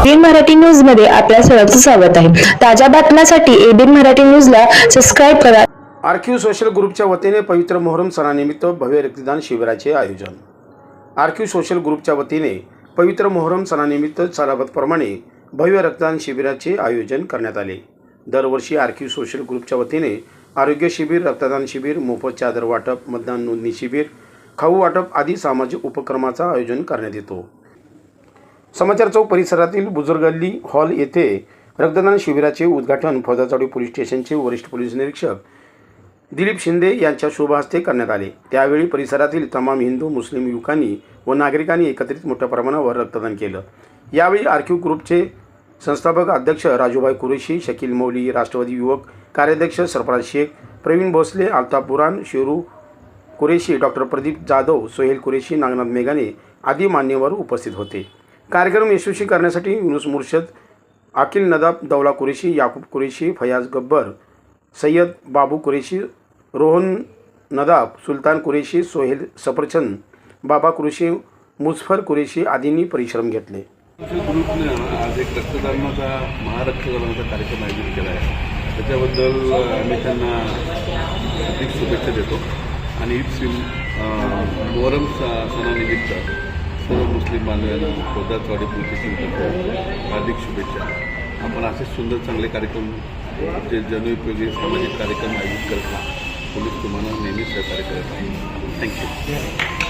ABN Marathi न्यूजमध्ये आपल्या सर्वांचं स्वागत आहे. ताज्या बातम्यांसाठी एबीएन मराठी न्यूजला सबस्क्राईब करा. आरक्यू सोशल ग्रुपच्या वतीने पवित्र मोहरम सणानिमित्त भव्य रक्तदान शिबिराचे आयोजन. आरक्यू सोशल ग्रुपच्या वतीने पवित्र मोहरम सणानिमित्त सालाबतप्रमाणे भव्य रक्तदान शिबिराचे आयोजन करण्यात आले. दरवर्षी आरक्यू सोशल ग्रुपच्या वतीने आरोग्य शिबिर रक्तदान शिबिर मोफत चादर वाटप मतदान नोंदणी शिबिर खाऊ वाटप आदी सामाजिक उपक्रमाचा आयोजन करण्यात येतो. समाचार चौक परिसरातील बुजुर्गल्ली हॉल येथे रक्तदान शिबिराचे उद्घाटन फौजाचाडी पोलीस स्टेशनचे वरिष्ठ पोलीस निरीक्षक दिलीप शिंदे यांच्या शुभहस्ते करण्यात आले. त्यावेळी परिसरातील तमाम हिंदू मुस्लिम युवकांनी व नागरिकांनी एकत्रित मोठ्या प्रमाणावर रक्तदान केलं. यावेळी आरक्यू ग्रुपचे संस्थापक अध्यक्ष राजूभाई कुरेशी शकील मौली राष्ट्रवादी युवक कार्याध्यक्ष सरफराज शेख प्रवीण भोसले अल्ताफ बुरान शेरू कुरेशी डॉक्टर प्रदीप जाधव सोहेल कुरेशी नागनाथ मेघाने आदी मान्यवर उपस्थित होते. कार्यक्रम यशस्वी करण्यासाठी युनुस मुर्शद अखिल नदाब दौला कुरेशी याकूब कुरेशी फयाज गब्बर सय्यद बाबू कुरेशी रोहन नदाब सुलतान कुरेशी सोहेल सफरचंद बाबा कुरेशी मुझफर कुरेशी आदींनी परिश्रम घेतले. आज एक रक्तदानाचा महारक्तदानाचा कार्यक्रम आयोजित केला आहे. त्याच्याबद्दल आम्ही त्यांना हार्दिक शुभेच्छा देतो. आणि ईद सिम मोहरम सणानिमित्त सर्व मुस्लिम बांधवांना खोदातवाडी पोलीस हार्दिक शुभेच्छा. आपण असेच सुंदर चांगले कार्यक्रम जे जनउपयोगी सामाजिक कार्यक्रम आयोजित करत राहा पोलीस तुम्हाला नेहमीच सहकार्य करत आहे थँक्यू